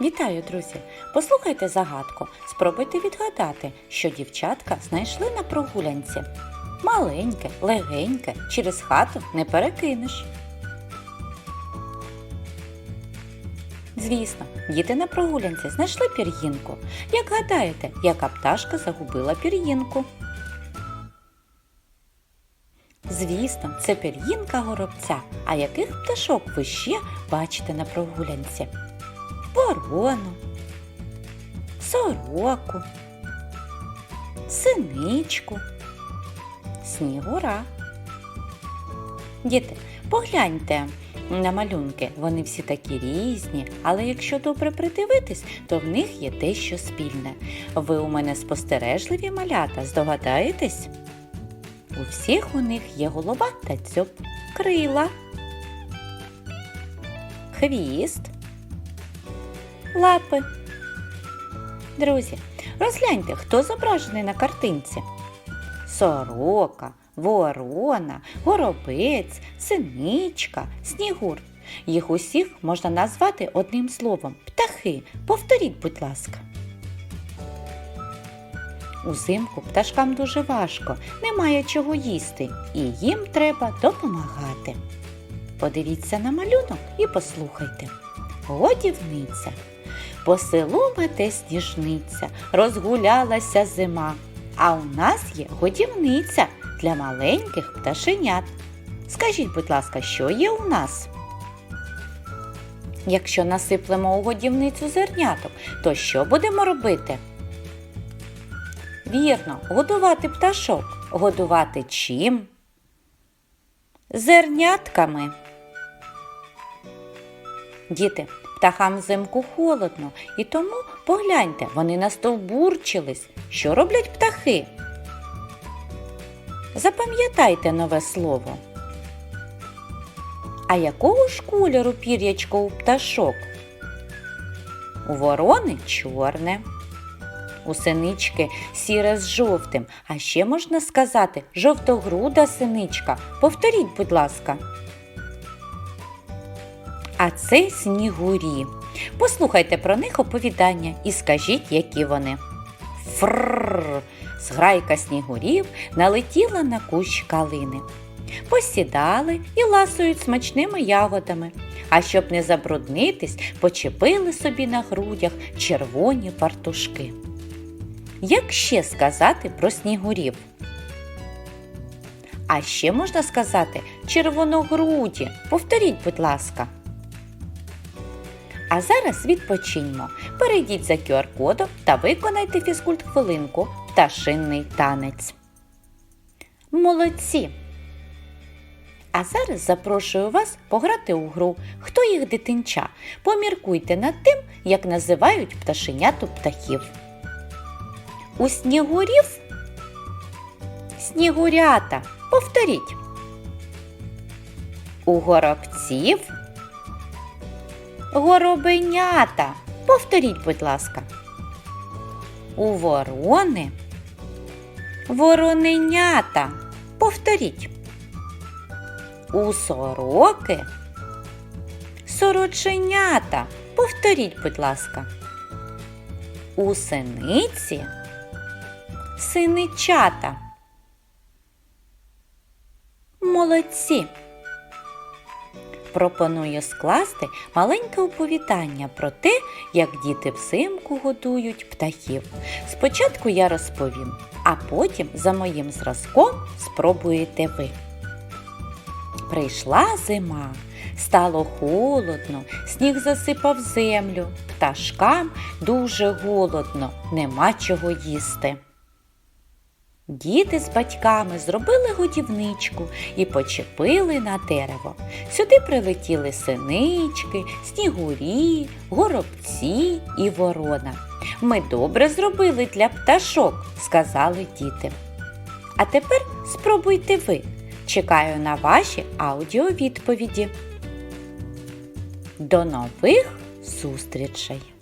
Вітаю, друзі! Послухайте загадку. Спробуйте відгадати, що дівчатка знайшли на прогулянці. Маленьке, легеньке, через хату не перекинеш. Звісно, діти на прогулянці знайшли пір'їнку. Як гадаєте, яка пташка загубила пір'їнку? Звісно, це пір'їнка горобця. А яких пташок ви ще бачите на прогулянці? Ворону, сороку, синичку, снігура. Діти, погляньте на малюнки. Вони всі такі різні, але якщо добре придивитись, то в них є дещо спільне. Ви у мене спостережливі малята, здогадаєтесь? У всіх у них є голова та дзьоб, крила, хвіст, лапи. Друзі, розгляньте, хто зображений на картинці. Сорока, ворона, горобець, синичка, снігур. Їх усіх можна назвати одним словом птахи. Повторіть, будь ласка. Узимку пташкам дуже важко, немає чого їсти, і їм треба допомагати. Подивіться на малюнок і послухайте. Годівниця. По селу мете сніжниця, розгулялася зима. А у нас є годівниця для маленьких пташенят. Скажіть, будь ласка, що є у нас? Якщо насиплемо у годівницю зерняток, то що будемо робити? Вірно, годувати пташок. Годувати чим? Зернятками. Діти, птахам взимку холодно, і тому погляньте, вони настовбурчились. Що роблять птахи? Запам'ятайте нове слово. А якого ж кольору пір'ячко у пташок? У ворони чорне. У синички сіре з жовтим, а ще можна сказати жовтогруда синичка. Повторіть, будь ласка. А це снігурі. Послухайте про них оповідання і скажіть, які вони. Фрррр. Зграйка снігурів налетіла на кущ калини. Посідали і ласують смачними ягодами. А щоб не забруднитись, почепили собі на грудях червоні фартушки. Як ще сказати про снігурів? А ще можна сказати червоногруді. Повторіть, будь ласка. А зараз відпочиньмо. Перейдіть за QR-кодом та виконайте фізкульт хвилинку пташинний танець. Молодці! А зараз запрошую вас пограти у гру Хто їх дитинча? Поміркуйте над тим, як називають пташеняту птахів. У снігурів снігурята. Повторіть. У горобців горобенята. Повторіть, будь ласка. У ворони вороненята. Повторіть. У сороки сороченята. Повторіть, будь ласка. У синиці синичата. Молодці. Пропоную скласти маленьке оповідання про те, як діти взимку годують птахів. Спочатку я розповім, а потім за моїм зразком спробуєте ви. Прийшла зима, стало холодно, сніг засипав землю, пташкам дуже голодно, нема чого їсти. Діти з батьками зробили годівничку і почепили на дерево. Сюди прилетіли синички, снігурі, горобці і ворона. Ми добре зробили для пташок, сказали діти. А тепер спробуйте ви. Чекаю на ваші аудіовідповіді. До нових зустрічей!